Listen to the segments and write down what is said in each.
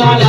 on,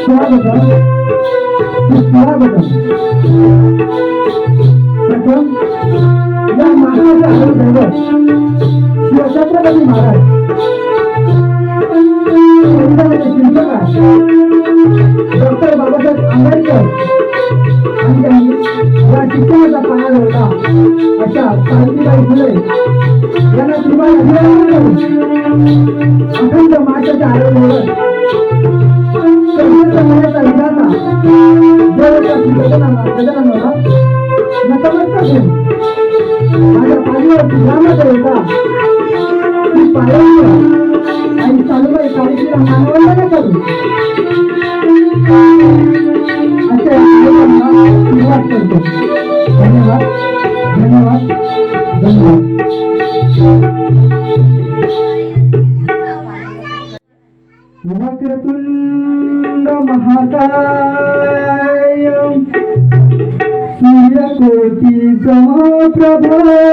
या Maharaj. Doctor Babasaheb Ambedkar आणि त्यांनी या शिक्षणाचा पाया होता अशा सावित्रीबाई फुले মানবন্দনা করুন ধন্যবাদ ধন্যবাদ ধন্যবাদ মহাকৃতুণ্ড মহাকায় সূর্যকোটি সমপ্রভা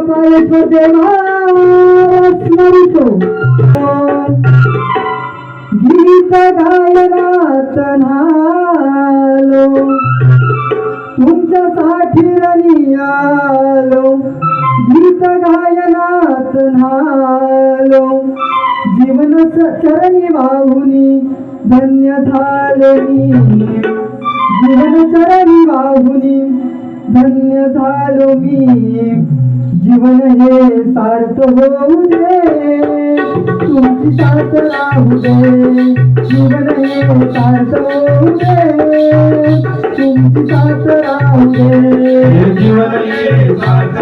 पायेश्वर देवा स्मरितो गीत गायनात नालो तुमच्यासाठी रणी आलो गीत गायनात नालो जीवन चरणी वाहुनी धन्य झाले मी जीवन चरणी वाहुनी धन्य झालो मी जीवन हे सार्थ होऊ दे. तुमची साथ राहू दे. जीवन हे सार्थ होऊ दे. तुमची साथ राहू दे. जीवन हे सार्थ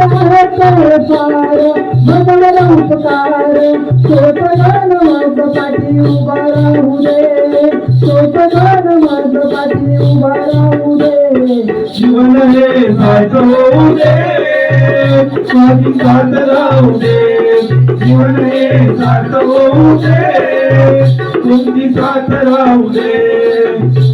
होत उपकार सोपगान माझं पाठी उभा राहू दे सोपगान माझं पाठी उभा राहू दे जीवन हे साथ होऊ दे. साथ राहू दे जीवन हे साथ होऊ दे. कोणती साथ राहू दे.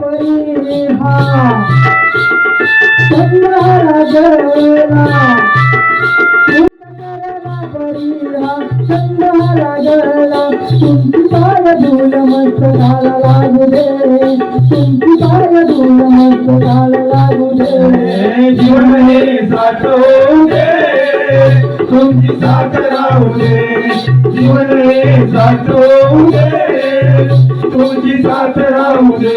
परिहा. पाहतो सुराची चांगड घालून तुमची पाय धूल मस्त लागू दे. तुमची पाय धूल मस्त लागू दे. जीवन हे साठवू दे. तुंहिंजी साथ रहो तुंहिंजी सहूले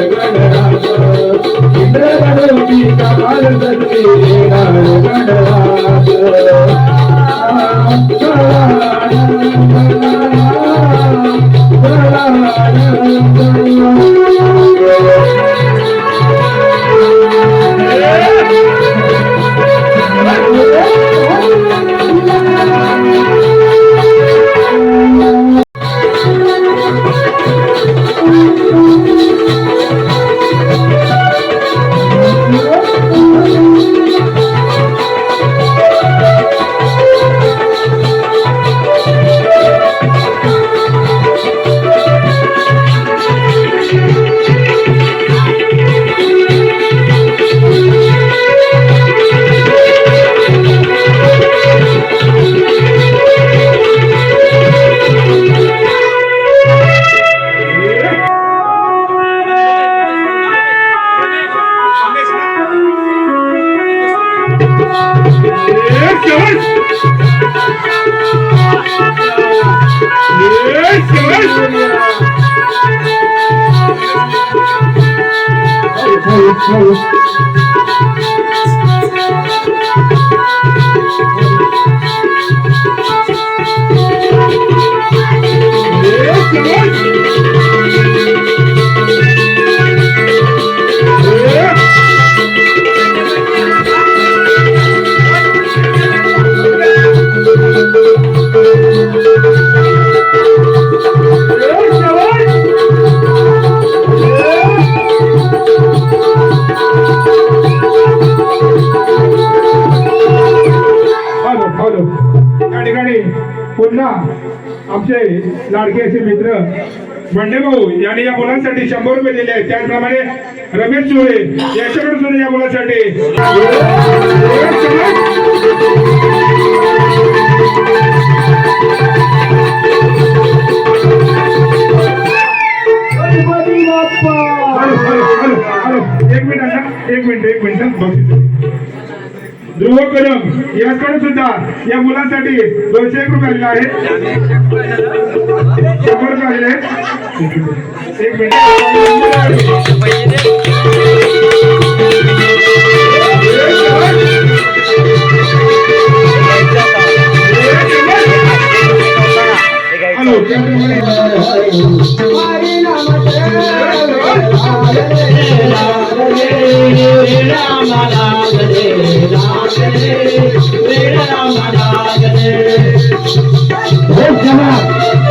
ಿನ आमचे लाडके असे मित्र बंडे भाऊ यांनी या मुलांसाठी शंभर रुपये दिले आहेत. त्याचप्रमाणे रमेश चोळे याच्याकडे सुद्धा या मुलांसाठी. एक मिनिट एक मिनिट एक मिनिट. बघितलं कदम. याकडे सुद्धा या मुलांसाठी दोनशे एक रुपये आलेला आहे शंभर रुपये आलेले आहेत. एक मिनिट. हॅलो. त्याचप्रमाणे हरी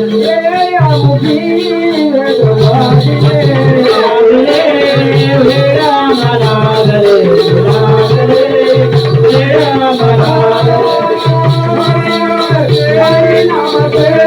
I'm